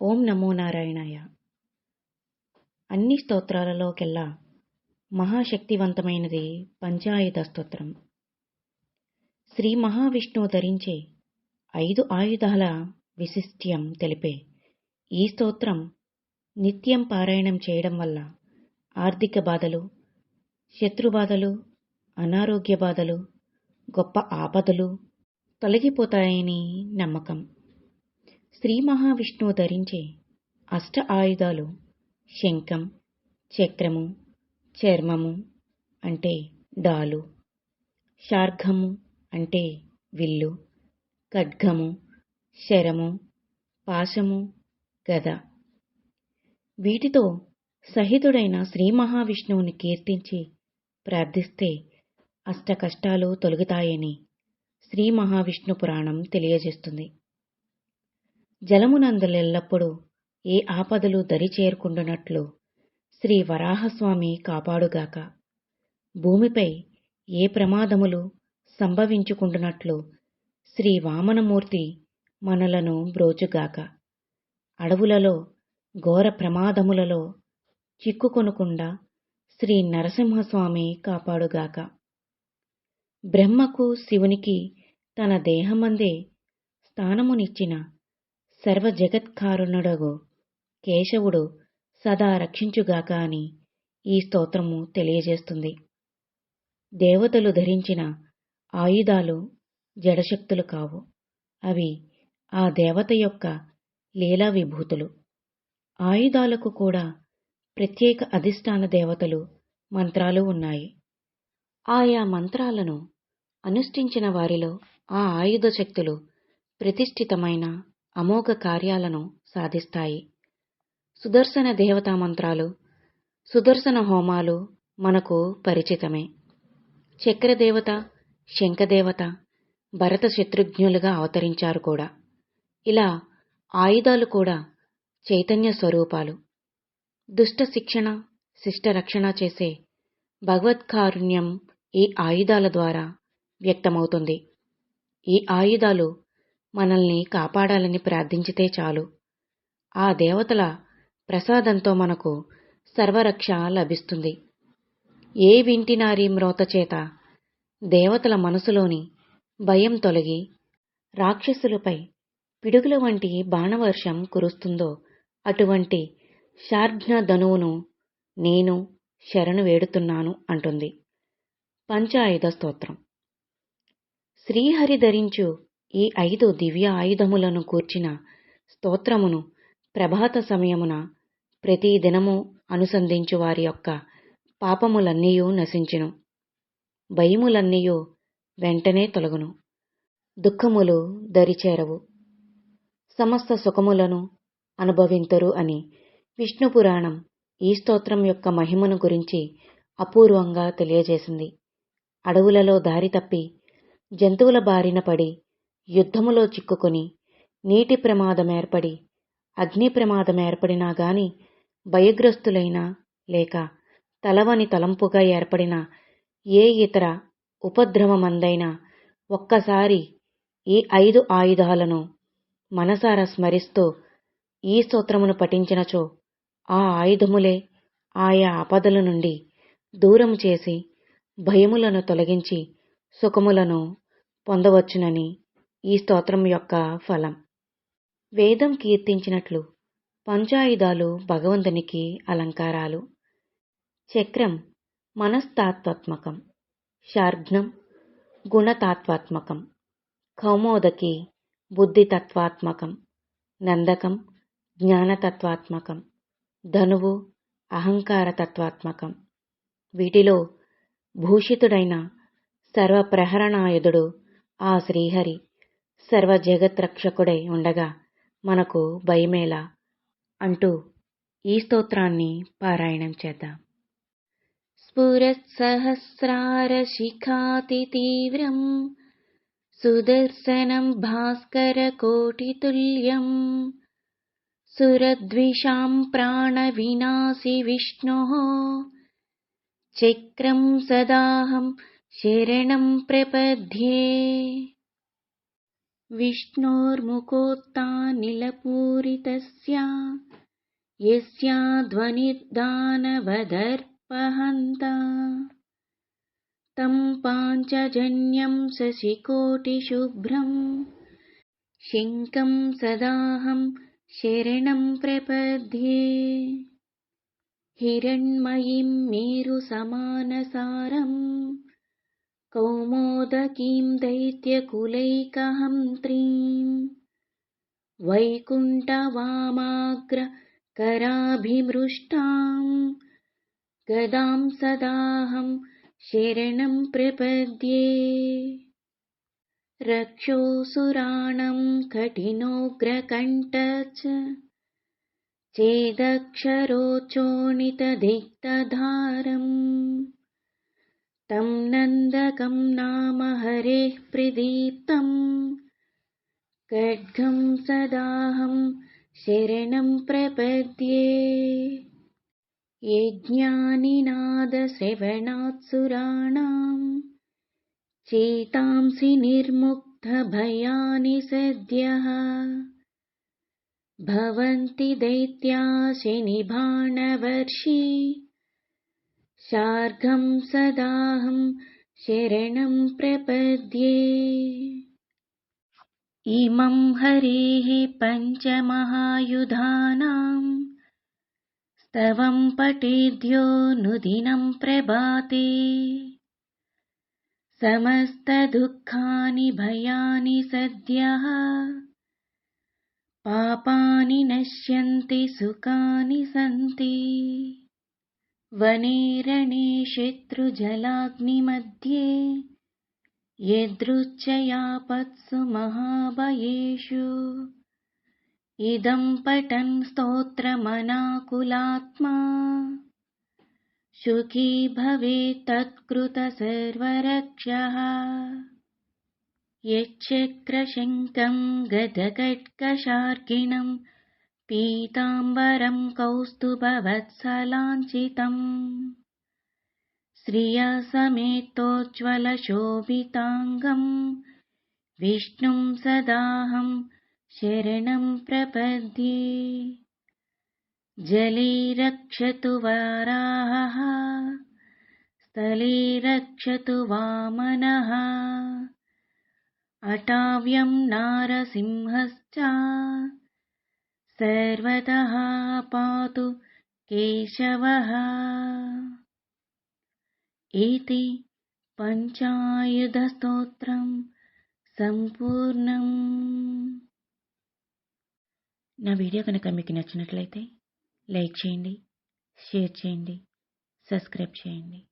ఓం నమో నారాయణాయ. అన్ని స్తోత్రాలలోకెల్లా మహాశక్తివంతమైనది పంచాయుధ స్తోత్రం. శ్రీ మహావిష్ణువు ధరించే ఐదు ఆయుధాల విశిష్ట్యం తెలిపే ఈ స్తోత్రం నిత్యం పారాయణం చేయడం వల్ల ఆర్థిక బాధలు శత్రుబాధలు అనారోగ్య బాధలు గొప్ప ఆపదలు తొలగిపోతాయని నమ్మకం. శ్రీ మహావిష్ణువు ధరించే అష్ట ఆయుధాలు శంఖం చక్రము చర్మము అంటే డాలు శార్ఘము అంటే విల్లు ఖడ్గము శరము పాశము గద. వీటితో సహితుడైన శ్రీ మహావిష్ణువుని కీర్తించి ప్రార్థిస్తే అష్ట కష్టాలు తొలగుతాయని శ్రీ మహావిష్ణు పురాణం తెలియజేస్తుంది. జలమునందులెల్లప్పుడూ ఏ ఆపదలు దరి చేరుకుండునట్లు శ్రీ వరాహస్వామి కాపాడుగాక. భూమిపై ఏ ప్రమాదములు సంభవించుకుంటున్నట్లు శ్రీ వామనమూర్తి మనలను బ్రోచుగాక. అడవులలో ఘోర ప్రమాదములలో చిక్కుకొనకుండా శ్రీ నరసింహస్వామి కాపాడుగాక. బ్రహ్మకు శివునికి తన దేహమందే స్థానమునిచ్చిన సర్వజగత్కారుణుడగు. కేశవుడు సదా రక్షించుగాక అని ఈ స్తోత్రము తెలియజేస్తుంది. దేవతలు ధరించిన ఆయుధాలు జడశక్తులు కావు. అవి ఆ దేవత యొక్క లీలా విభూతులు ఆయుధాలకు కూడా ప్రత్యేక అధిష్టాన దేవతలు మంత్రాలు ఉన్నాయి. ఆయా మంత్రాలను అనుష్ఠించిన వారిలో ఆ ఆయుధ శక్తులు ప్రతిష్ఠితమైన అమోఘ కార్యాలను సాధిస్తాయి. సుదర్శన దేవతా మంత్రాలు సుదర్శన హోమాలు మనకు పరిచితమే. చక్రదేవత శంఖదేవత భరత శత్రుఘ్నులుగా అవతరించారు కూడా. ఇలా ఆయుధాలు కూడా చైతన్య స్వరూపాలు. దుష్ట శిక్షణ శిష్ట రక్షణ చేసే భగవత్కారుణ్యం ఈ ఆయుధాల ద్వారా వ్యక్తమవుతుంది. ఈ ఆయుధాలు మనల్ని కాపాడాలని ప్రార్థించితే చాలు. ఆ దేవతల ప్రసాదంతో మనకు సర్వరక్ష లభిస్తుంది. ఏ వింటినారీ మ్రోత చేత దేవతల మనసులోని భయం తొలగి రాక్షసులపై పిడుగుల వంటి బాణవర్షం కురుస్తుందో అటువంటి శార్ఘ్న ధనువును నేను శరణు వేడుతున్నాను అంటుంది. పంచాయుధ స్తోత్రం. శ్రీహరి ధరించు ఈ ఐదు దివ్య ఆయుధములను కూర్చిన స్తోత్రమును ప్రభాత సమయమున ప్రతి దినము అనుసంధించు వారి యొక్క పాపములన్నీయూ నశించును. భయములన్నీయూ వెంటనే తొలగును. దుఃఖములు దరిచేరవు. సమస్త సుఖములను అనుభవింతరు అని విష్ణు పురాణం ఈ స్తోత్రం యొక్క మహిమను గురించి అపూర్వంగా తెలియజేసింది. అడవులలో దారి తప్పి జంతువుల బారిన పడి యుద్ధములో చిక్కుకొని నీటి ప్రమాదం ఏర్పడి అగ్ని ప్రమాదం ఏర్పడినా గాని భయగ్రస్తులైన లేక తలవని తలంపుగా ఏర్పడిన ఏ ఇతర ఉపద్రవమందైనా ఒక్కసారి ఈ ఐదు ఆయుధాలను మనసారా స్మరిస్తూ ఈ స్తోత్రమును పఠించినచో ఆ ఆయుధములే ఆయా ఆపదల నుండి దూరం చేసి భయములను తొలగించి సుఖములను పొందవచ్చునని ఈ స్తోత్రం యొక్క ఫలం. వేదం కీర్తించినట్లు పంచాయుధాలు భగవంతునికి అలంకారాలు. చక్రం మనస్తాత్వాత్మకం. షార్ఘ్నం గుణతాత్వాత్మకం కౌమోదకి బుద్ధితత్వాత్మకం. నందకం జ్ఞానతత్వాత్మకం. ధనువు అహంకారతత్వాత్మకం. వీటిలో భూషితుడైన సర్వప్రహరణాయుధుడు ఆ శ్రీహరి సర్వ జగత్రక్షకుడై ఉండగా మనకు భయమేలా అంటూ ఈ స్తోత్రాన్ని పారాయణం చేద్దాం. స్ఫురత్సహస్రారశిఖాతితీవ్రం సుదర్శనం భాస్కరకోటితుల్యం సురద్విషాం ప్రాణవినాశి విష్ణోः చక్రం సదాహం శరణం ప్రపద్యే. विष्णोर्मुखोत्तानिलपूरितस्य यस्याध्वनिर्दानवदर्पहन्ता तं पाञ्चजन्यं शशिकोटिशुभ्रं। शङ्खं सदाहं शरणं प्रपद्ये। हिरण्मयीं मेरुसमानसारम् कौमोदकीं दैत्यकुलैकहं त्रीं वैकुण्ठवामाग्रकराभिमृष्टाम्। गदां सदाहं शरणं प्रपद्ये। रक्षोऽसुराणं कठिनोऽग्रकण्ठ चेदक्षरोचोणितदिक्तधारम् तं नन्दकं नाम हरेः प्रदीप्तम् खड्गं सदाहं शरणं प्रपद्ये यज्ञानिनादश्रवणात्सुराणां चेतांसि निर्मुक्तभयानि सद्यः भवन्ति दैत्याशनिबाणवर्षि शार्घं सदाहं शरणं प्रपद्ये। इमं हरेः पञ्चमहायुधानां स्तवं पठेद्यो नुदिनं प्रभाते। समस्तदुःखानि भयानि सद्यः पापानि नश्यन्ति सुखानि सन्ति वनेरणे शत्रुजलाग्निमध्ये यदृच्छयापत्सु महाभयेषु इदं पठन् स्तोत्रमनाकुलात्मा। सुखी भवेत्तत्कृत सर्वरक्षः यच्छक्रशङ्खं गदकट्कशार्किणम् पीताम्बरं कौस्तुभवत्सलाञ्चितम्। श्रियसमेतोज्ज्वलशोभिताङ्गं विष्णुं सदाहं शरणं प्रपद्ये। जले रक्षतु वाराहः। स्थले रक्षतु वामनः। अटाव्यं नारसिंहश्च सर्वतः पातु केशवः इति పంచాయుధస్తోత్రం సంపూర్ణం నా వీడియో కనుక మీకు నచ్చినట్లయితే లైక్ చేయండి షేర్ చేయండి సబ్స్క్రైబ్ చేయండి